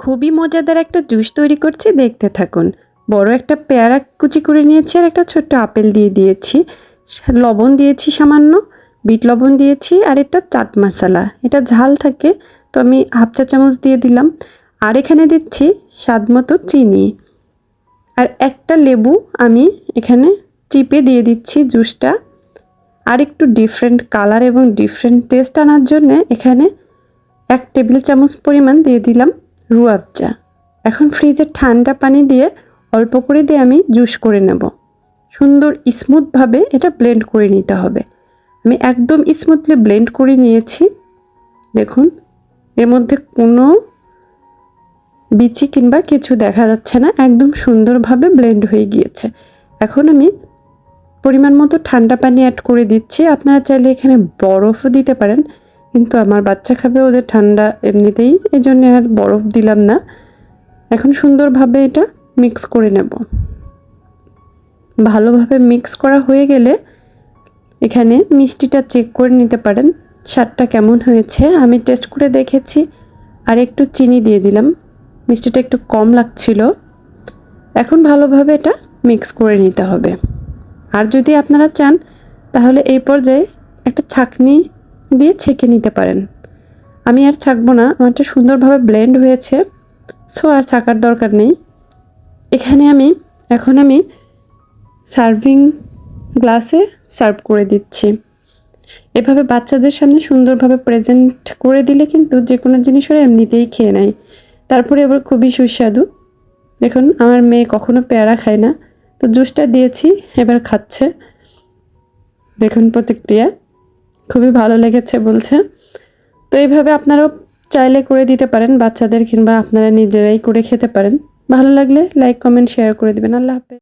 খুবই মজাদার একটা জুস তৈরি করছি, দেখতে থাকুন। বড় একটা পেয়ারা কুচি করে নিয়েছি আর একটা ছোট্ট আপেল দিয়ে দিয়েছি। লবণ দিয়েছি সামান্য, বিট লবণ দিয়েছি আর এটা চাট মশলা। এটা ঝাল থাকে, তো আমি হাফ চা চামচ দিয়ে দিলাম। আর এখানে দিচ্ছি স্বাদ মতো চিনি। আর একটা লেবু আমি এখানে চিপে দিয়ে দিচ্ছি জুসটা। আর একটু ডিফারেন্ট কালার এবং ডিফারেন্ট টেস্ট আনার জন্যে এখানে এক টেবিল চামচ পরিমাণ দিয়ে দিলাম। রুয়াবজা এখন ফ্রিজে ঠান্ডা পানি দিয়ে অল্প করে দিয়ে আমি জুস করে নেব। সুন্দর স্মুথভাবে এটা ব্লেন্ড করে নিতে হবে। আমি একদম স্মুথলি ব্লেন্ড করে নিয়েছি। দেখুন, এর মধ্যে কোনো বিচি কিংবা কিছু দেখা যাচ্ছে না। একদম সুন্দরভাবে ব্লেন্ড হয়ে গিয়েছে। এখন আমি পরিমাণ মতো ঠান্ডা পানি অ্যাড করে দিচ্ছি। আপনারা চাইলে এখানে বরফও দিতে পারেন। কিন্তু আমার বাচ্চা খাবে ওদের ঠান্ডা এমনিতেই এই জন্য আর বরফ দিলাম না। এখন সুন্দরভাবে এটা মিক্স করে নেব। ভালোভাবে মিক্স করা হয়ে গেলে এখানে মিষ্টিটা চেক করে নিতে পারেন, স্বাদটা কেমন হয়েছে। আমি টেস্ট করে দেখেছি, আর একটু চিনি দিয়ে দিলাম। মিষ্টিটা একটু কম লাগছিল। এখন ভালোভাবে এটা মিক্স করে নিতে হবে। আর যদি আপনারা চান, তাহলে এই পর্যায়ে একটা ছাঁকনি দিয়ে ছেঁকে নিতে পারেন। আমি আর ছাঁকবো না, আমারটা সুন্দরভাবে ব্লেন্ড হয়েছে সো আর ছাকার দরকার নেই। এখানে আমি, এখন আমি সার্ভিং গ্লাসে সার্ভ করে দিচ্ছি। এভাবে বাচ্চাদের সামনে সুন্দরভাবে প্রেজেন্ট করে দিলে কিন্তু যে কোনো জিনিস ওরা এমনিতেই খেয়ে নেয়। তারপরে আবার খুবই সুস্বাদু। দেখুন, আমার মেয়ে কখনো পেয়ারা খায় না। তো জুসটা দিয়েছি, এবার খাচ্ছে। দেখুন প্রতিক্রিয়া। খুবই ভালো লেগেছে বলছে। তো এইভাবে আপনারাও চাইলে করে দিতে পারেন, বাচ্চাদের কিংবা আপনারা নিজেরাই করে খেতে পারেন। ভালো লাগলে লাইক কমেন্ট শেয়ার করে দেবেন। আল্লাহ হাফেজ।